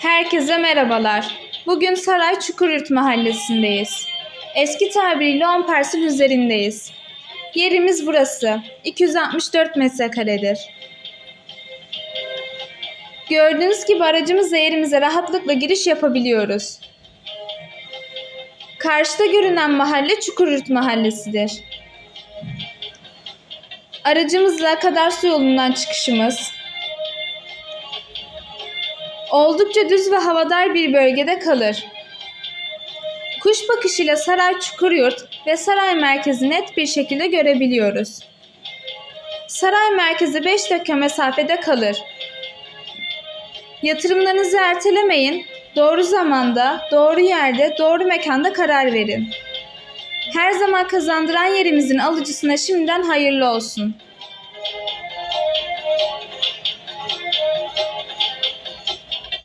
Herkese merhabalar. Bugün Saray Çukuryurt mahallesindeyiz. Eski tabiriyle 10 parsel üzerindeyiz. Yerimiz burası. 264 metrekaredir. Gördüğünüz gibi aracımızla yerimize rahatlıkla giriş yapabiliyoruz. Karşıda görünen mahalle Çukuryurt mahallesidir. Aracımızla Kadarsu yolundan çıkışımız, oldukça düz ve havadar bir bölgede kalır. Kuş bakışıyla Saray Çukuryurt ve saray merkezi net bir şekilde görebiliyoruz. Saray merkezi 5 dakika mesafede kalır. Yatırımlarınızı ertelemeyin. Doğru zamanda, doğru yerde, doğru mekanda karar verin. Her zaman kazandıran yerimizin alıcısına şimdiden hayırlı olsun.